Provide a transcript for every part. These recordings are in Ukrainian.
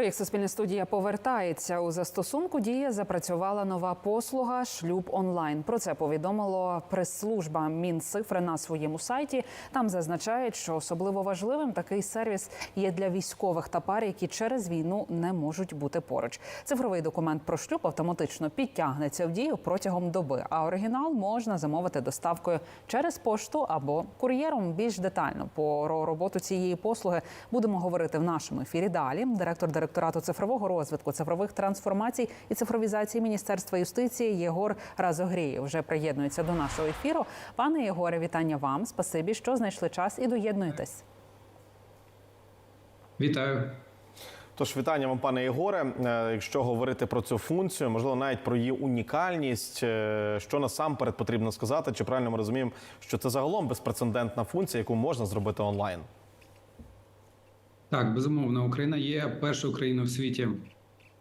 Проєкт Суспільне студія повертається у застосунку. Дія запрацювала нова послуга шлюб онлайн. Про це повідомило прес-служба Мінцифри на своєму сайті. Там зазначають, що особливо важливим такий сервіс є для військових та пар, які через війну не можуть бути поруч. Цифровий документ про шлюб автоматично підтягнеться в дію протягом доби. А оригінал можна замовити доставкою через пошту або кур'єром. Більш детально про роботу цієї послуги будемо говорити в нашому ефірі. Далі директор директорату цифрового розвитку, цифрових трансформацій і цифровізації Міністерства юстиції Єгор Разогрієв вже приєднується до нашого ефіру. Пане Єгоре, вітання вам. Спасибі, що знайшли час і доєднуєтесь. Вітаю. Тож вітання вам, пане Єгоре. Е, Якщо говорити про цю функцію, можливо, навіть про її унікальність, е, що насамперед потрібно сказати, чи правильно ми розуміємо, що це загалом безпрецедентна функція, яку можна зробити онлайн. Так, безумовно, Україна є першою країною в світі.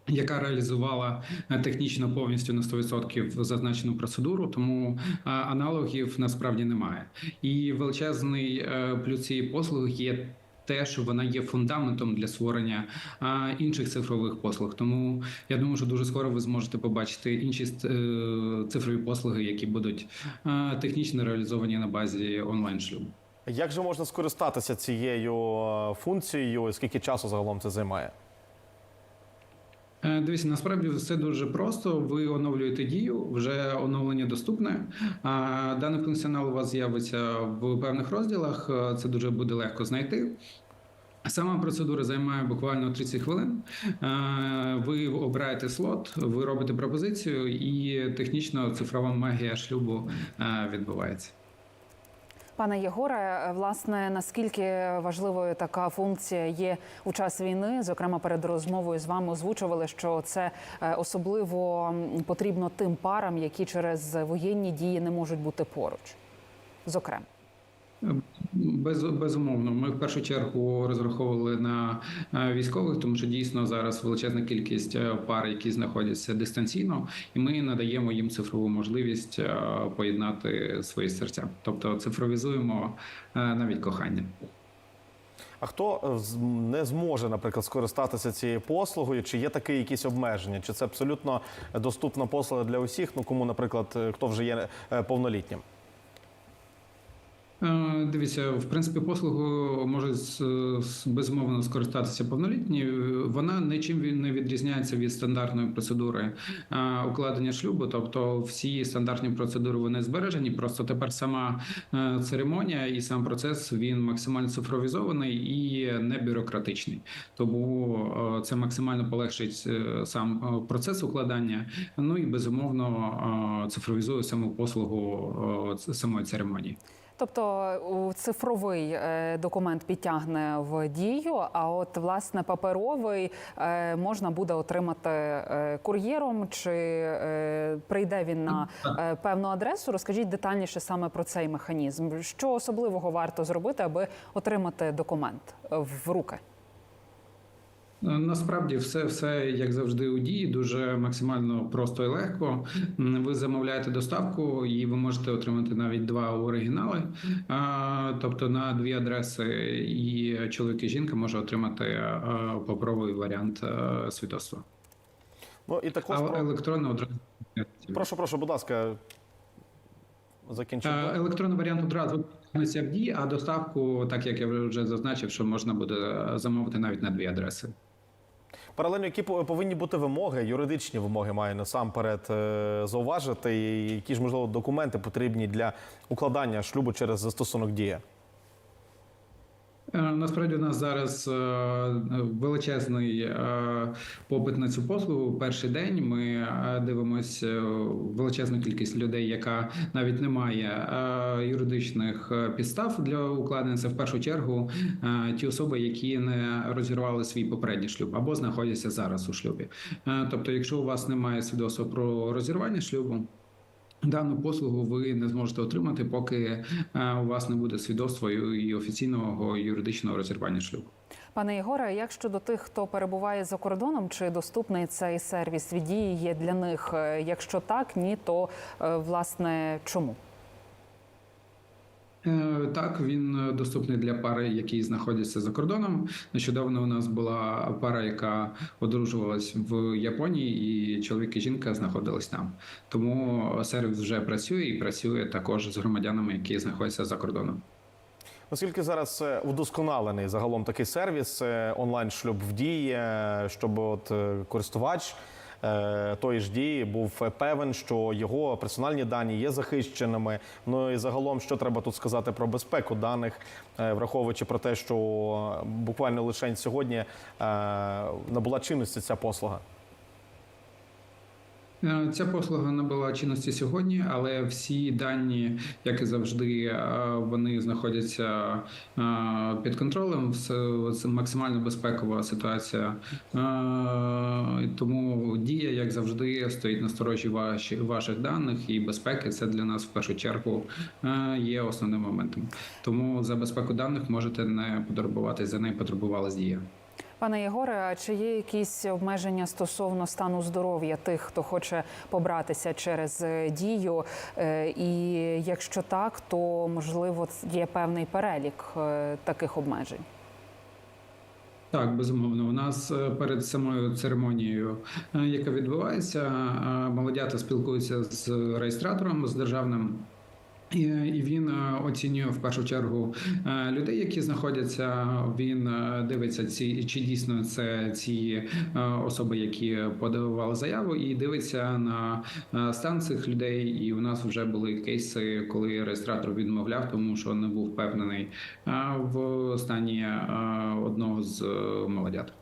Яка реалізувала е, технічно повністю на 100% зазначену процедуру, тому е, аналогів насправді немає. І величезний е, плюс цієї послуги є те, що вона є фундаментом для створення інших цифрових послуг. Тому я думаю, що дуже скоро ви зможете побачити інші цифрові послуги, які будуть технічно реалізовані на базі онлайн шлюбу. Як же можна скористатися цією е, функцією? Скільки часу загалом це займає? Е, Дивіться, насправді все дуже просто. Ви оновлюєте дію, вже оновлення доступне. Даний функціонал у вас з'явиться в певних розділах. е, Це дуже буде легко знайти. Сама процедура займає буквально 30 хвилин. Ви обираєте слот, ви робите пропозицію, і технічно цифрова магія шлюбу відбувається. Пане Єгоре, власне, наскільки важливою така функція є у час війни? Зокрема, перед розмовою з вами озвучували, що це е, особливо потрібно тим парам, які через воєнні дії не можуть бути поруч. Зокрема. Без, безумовно, ми в першу чергу розраховували на е, військових, тому що дійсно зараз величезна кількість е, пар, які знаходяться дистанційно, і ми надаємо їм цифрову можливість е, поєднати свої серця, тобто цифровізуємо навіть кохання. А хто не зможе, наприклад, скористатися цією послугою? Чи є такі якісь обмеження? Чи це абсолютно доступна послуга для усіх? Ну кому, наприклад, хто вже є повнолітнім? Е, Дивіться, в принципі, послугу можуть безумовно скористатися повнолітні. Е, Вона нічим не відрізняється від стандартної процедури е, укладення шлюбу. Тобто, всі стандартні процедури вони збережені. Просто тепер сама церемонія і сам процес він максимально цифровізований і не бюрократичний. Тому це максимально полегшить сам процес укладання. Ну і безумовно цифровізує саму послугу самої церемонії. Тобто цифровий е, документ підтягне в дію, а от власне паперовий е, можна буде отримати е, кур'єром, чи прийде він на певну адресу. Розкажіть детальніше саме про цей механізм. Що особливого варто зробити, аби отримати документ в руки? Насправді, все, все як завжди у дії, дуже максимально просто і легко. Ви замовляєте доставку, і ви можете отримати навіть два оригінали. Тобто на дві адреси, і чоловік і жінка може отримати паперовий варіант свідоцтва. Ну і також А про... електронний одразу прошу, прошу, будь ласка, закінчуйте. Е, електронний варіант одразу в дії, а доставку, так як я вже зазначив, що можна буде замовити навіть на дві адреси. Паралельно, які по- повинні бути вимоги, юридичні вимоги маю насамперед е, зауважити, які ж можливо документи потрібні для укладання шлюбу через застосунок дія. Е, Насправді у нас зараз е, величезний е, попит на цю послугу. Перший день ми дивимося величезну кількість людей, яка навіть не має юридичних підстав для укладення. Це в першу чергу ті особи, які не розірвали свій попередній шлюб або знаходяться зараз у шлюбі. Тобто, якщо у вас немає свідоцтва про розірвання шлюбу. Дану послугу ви не зможете отримати, поки е, у вас не буде свідоцтва і офіційного юридичного розірвання шлюбу. Пане Єгоре, як щодо тих, хто перебуває за кордоном, чи доступний цей сервіс від є для них? Е, Якщо так, ні, то е, власне чому? Е, Так, він е, доступний для пари, які знаходяться за кордоном. Нещодавно у нас була пара, яка одружувалась в Японії, і чоловік і жінка знаходились там. Тому сервіс вже працює і працює також з громадянами, які знаходяться за кордоном. Наскільки зараз е, вдосконалений загалом такий сервіс е, онлайн шлюб в дії, е, щоб от е, користувач е, тої ж дії був певен, що його персональні дані є захищеними. Ну і загалом, що треба тут сказати про безпеку даних, е, враховуючи про те, що буквально лише сьогодні е, набула чинності ця послуга. Е, Ця послуга набула чинності сьогодні, але всі дані, як і завжди, е, вони знаходяться е, під контролем. Це максимально безпекова ситуація. Тому дія, як завжди, стоїть на сторожі ваших даних і безпеки. Це для нас в першу чергу є основним моментом. Тому за безпеку даних можете не потурбуватись, за неї потребувалась дія. Пане Єгоре, а чи є якісь обмеження стосовно стану здоров'я тих, хто хоче побратися через е, дію? Е, І якщо так, то можливо є певний перелік е, таких обмежень. Так, безумовно. У нас перед самою церемонією, яка відбувається, молодята спілкуються з реєстратором з державним. І він е, оцінює в першу чергу е, людей, які знаходяться. Він е, дивиться ці чи дійсно це ці особи, які подавали заяву, і дивиться на стан цих людей. І у нас вже були кейси, коли реєстратор відмовляв, тому що не був впевнений в стані одного з молодят.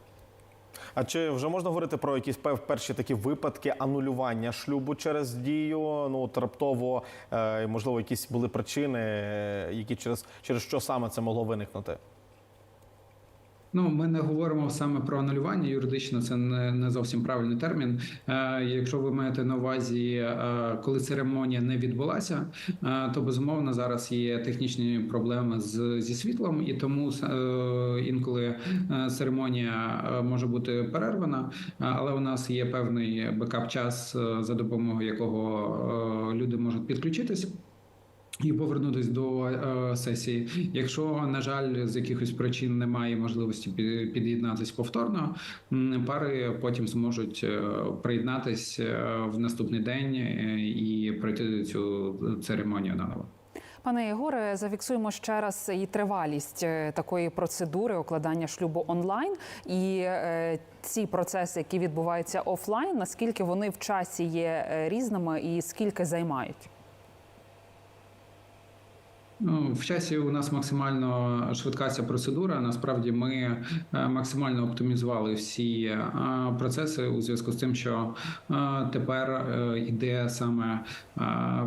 А чи вже можна говорити про якісь перші такі випадки анулювання шлюбу через дію? Ну от раптово, е, можливо, якісь були причини, е, які через через що саме це могло виникнути? Ну, ми не говоримо саме про анулювання. Юридично це не, не зовсім правильний термін. Е, якщо ви маєте на увазі, е, коли церемонія не відбулася, е, то безумовно зараз є технічні проблеми з, зі світлом, і тому е, інколи церемонія може бути перервана, але у нас є певний бекап-час, е, за допомогою якого люди можуть підключитись. І повернутись до е, сесії. Якщо на жаль з якихось причин немає можливості пі- під'єднатись повторно, пари потім зможуть е, приєднатись е, в наступний день е, і пройти цю церемонію наново. Пане Єгоре, зафіксуємо ще раз і тривалість такої процедури укладання шлюбу онлайн і е, ці процеси, які відбуваються офлайн, наскільки вони в часі є різними і скільки займають? Ну, в часі у нас максимально швидка ця процедура. Насправді ми е, максимально оптимізували всі е, процеси у зв'язку з тим, що е, тепер йде саме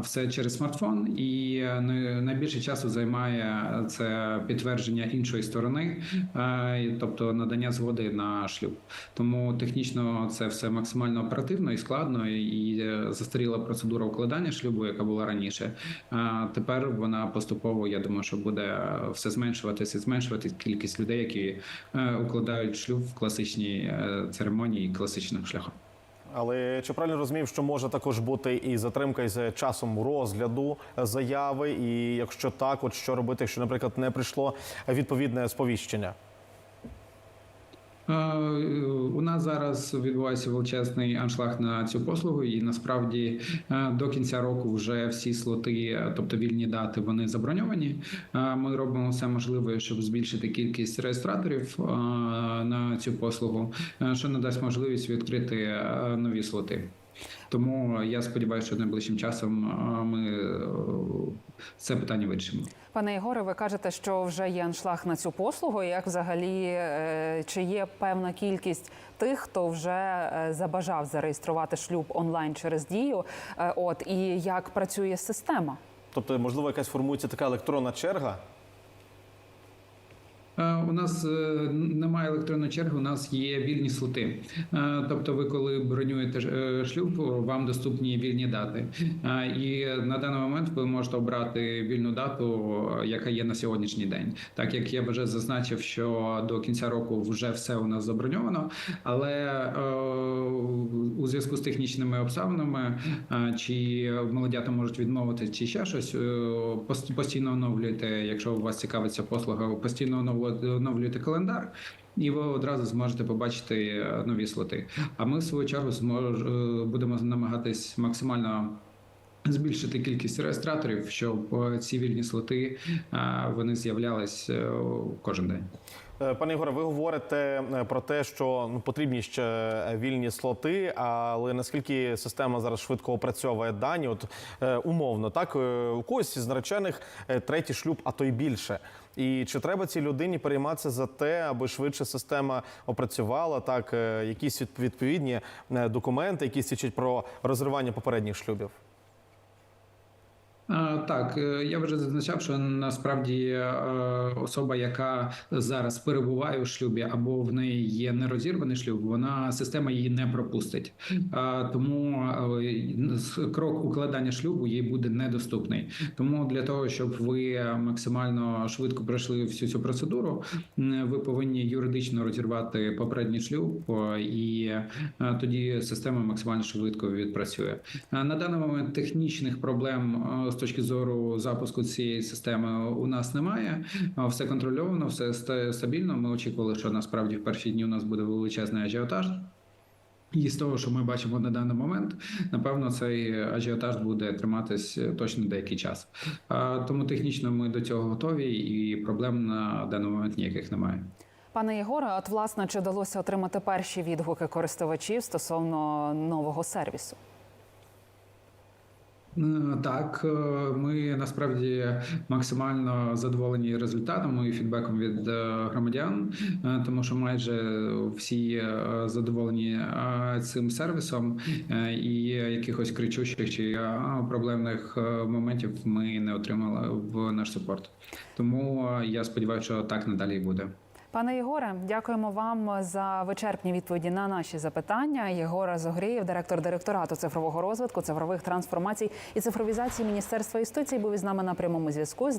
все через смартфон, і найбільше часу займає це підтвердження іншої сторони, тобто надання згоди на шлюб. Тому технічно це все максимально оперативно і складно, і застаріла процедура укладання шлюбу, яка була раніше. Тепер вона поступово, я думаю, що буде е, все зменшуватися, зменшуватись кількість людей, які е, укладають шлюб в класичній е, церемонії класичним шляхом. Але чи правильно розумів, що може також бути і затримка із часом розгляду заяви? І якщо так, от що робити, якщо, наприклад, не прийшло відповідне сповіщення? У нас зараз відбувається величезний аншлаг на цю послугу, і насправді е, до кінця року вже всі слоти, е, тобто вільні дати, вони заброньовані. Е, Ми робимо все можливе, щоб збільшити кількість реєстраторів на цю послугу, що надасть можливість відкрити нові слоти. Тому я сподіваюся, що найближчим часом ми це питання вирішимо. Пане Ігоре, ви кажете, що вже є аншлаг на цю послугу. Як взагалі е, чи є певна кількість тих, хто вже е, забажав зареєструвати шлюб онлайн через дію? Е, От і як працює система? Тобто, можливо, якась формується така електронна черга? Е, У нас е, немає електронної черги, у нас є вільні слоти. Е, Тобто, ви коли бронюєте шлюб, вам доступні вільні дати. І на даний момент ви можете обрати вільну дату, яка є на сьогоднішній день. Так як я вже зазначив, що до кінця року вже все у нас заброньовано, але у зв'язку з технічними обставинами чи молодята можуть відмовити, чи ще щось постійно оновлюєте, якщо у вас цікавиться послуга, постійно оновлю- оновлюєте календар. І ви одразу зможете побачити е, нові слоти. А ми в свою чергу змож, е, будемо намагатись максимально збільшити кількість реєстраторів, щоб е, ці вільні слоти вони з'являлись кожен день. Е, Пане Ігоре, ви говорите е, про те, що ну, потрібні ще е, вільні слоти, але наскільки система зараз швидко опрацьовує дані, от умовно, так у когось із наречених третій шлюб, а то й більше. І чи треба цій людині перейматися за те, аби швидше система опрацювала так, якісь відповідні документи, які свідчать про розривання попередніх шлюбів? Так, е, я вже зазначав, що насправді е, особа, яка зараз перебуває у шлюбі, або в неї є нерозірваний шлюб, вона система її не пропустить. Тому е, крок укладання шлюбу їй буде недоступний. Тому для того, щоб ви максимально швидко пройшли всю цю процедуру, ви повинні юридично розірвати попередній шлюб, і тоді система максимально швидко відпрацює. На даний момент технічних проблем точки зору запуску цієї системи у нас немає. Все контрольовано, все стабільно. Ми очікували, що насправді в перші дні у нас буде величезний ажіотаж. І з того, що ми бачимо на даний момент, напевно, цей ажіотаж буде триматись е, точно деякий час. Тому технічно ми до цього готові, і проблем на даний момент ніяких немає. Пане Єгоре, от власне чи вдалося отримати перші відгуки користувачів стосовно нового сервісу? Е, Так, е, ми насправді максимально задоволені результатом і фідбеком від е, громадян, тому що майже всі задоволені цим сервісом, і якихось кричущих чи проблемних моментів ми не отримали в наш супорт. Тому я сподіваюся, що так надалі і буде. Пане Єгоре, дякуємо вам за вичерпні відповіді на наші запитання. Єгора Зогрієв, директор директорату цифрового розвитку, цифрових трансформацій і цифровізації Міністерства юстиції, був із нами на прямому зв'язку.